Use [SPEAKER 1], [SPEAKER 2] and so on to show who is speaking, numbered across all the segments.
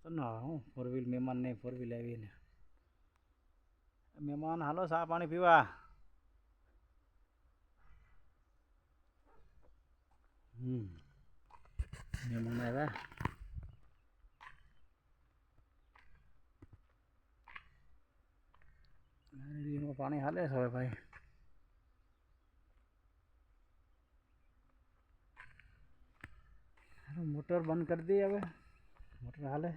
[SPEAKER 1] તો ના હું ફોર વ્હીલ મહેમાન નહીં ફોર વ્હીલ આવીને મહેમાન હાલો ચા પાણી પીવા હમ મહેમાન આવ્યા નારળીમાં પાણી હાલે છે હવે ભાઈ હાલો, મોટર બંધ કરી દઈએ હવે મોટર હાલે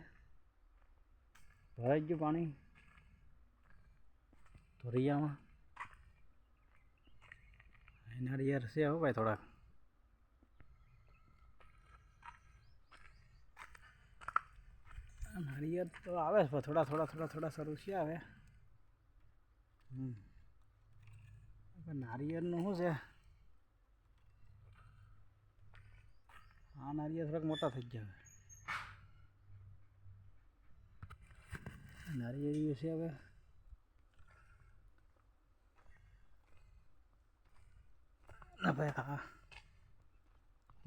[SPEAKER 1] ભરાઈ ગયું પાણી ધોરિયામાં નાળિયેર છે હો ભાઈ થોડાક આ નાળિયેર તો આવે છે પણ થોડા થોડા થોડા થોડા શરૂ છે આવે હમ પણ નાળિયેરનું શું છે આ નાળિયેર થોડાક મોટા થઈ ગયા હવે નાળિયેર છે હવે ના ભાઈ હા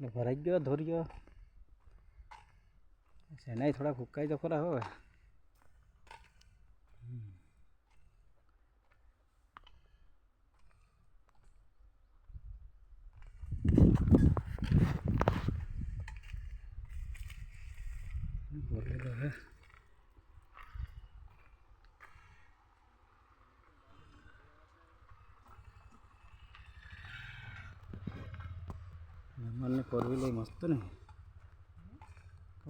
[SPEAKER 1] ભરાઈ ગયો ધોર્યો શેનાય થોડા ફૂકાઈ તો ખરા હવે બોલેલો હે ફોર વ્હીલર મસ્ત ને.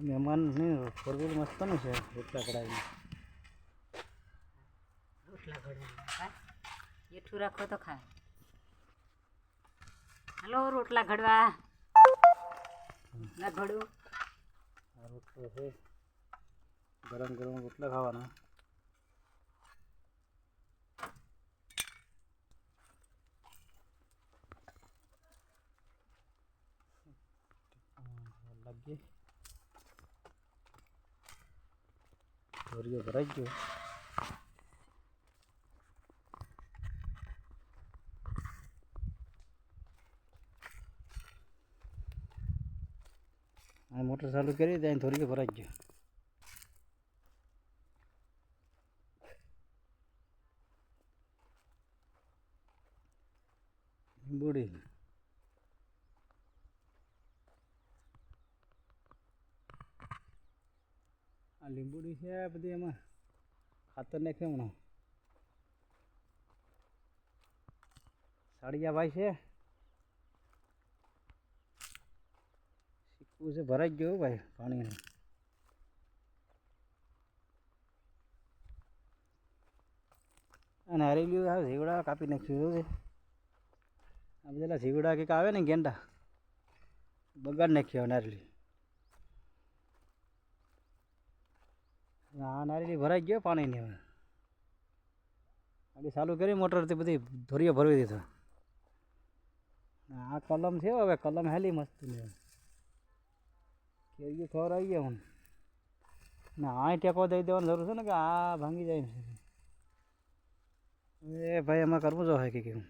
[SPEAKER 1] મહેમાનને ફોર વ્હીલ મસ્ત ને છે રોટલા કઢાવીને.
[SPEAKER 2] રોટલા ઘડવા એઠું રાખો તો ખાય. હાલો રોટલા ઘડવા. ના ઘડું
[SPEAKER 1] રોટલો છે. ગરમ ગરમ રોટલા ખાવાના. લાગીએ ધોરીઓ ભરાઈ ગયો આ મોટર ચાલુ કરી ત્યાં ધોરીઓ ભરાઈ ગયો લીંબોડી આ લીંબોડી છે આ બધી એમાં ખાતર નાખે હમણાં સાડિયા ભાઈ છે સિક્કું છે ભરાઈ ગયો હો ભાઈ પાણીનું અને હરેલું આવે ઝીવડા કાપી નાખ્યું છે આ બધા ઝીવડા કંઈક આવે ને ગેંડા બગાડ નાખ્યો નારેલી આ નારેલી ભરાઈ ગયો પાણીની હવે. આડી ચાલુ કરી, મોટરથી બધી ધોરીઓ ભરવી દીધો. આ કલમ છે હવે, કલમ હેલી મસ્ત કેરીઓ ખબર આવી ગયા હું ના, આ ટેકો દઈ દેવાની જરૂર છે ને કે આ ભાંગી જાય એ ભાઈ, એમાં કરવું જો હોય કે કેવું?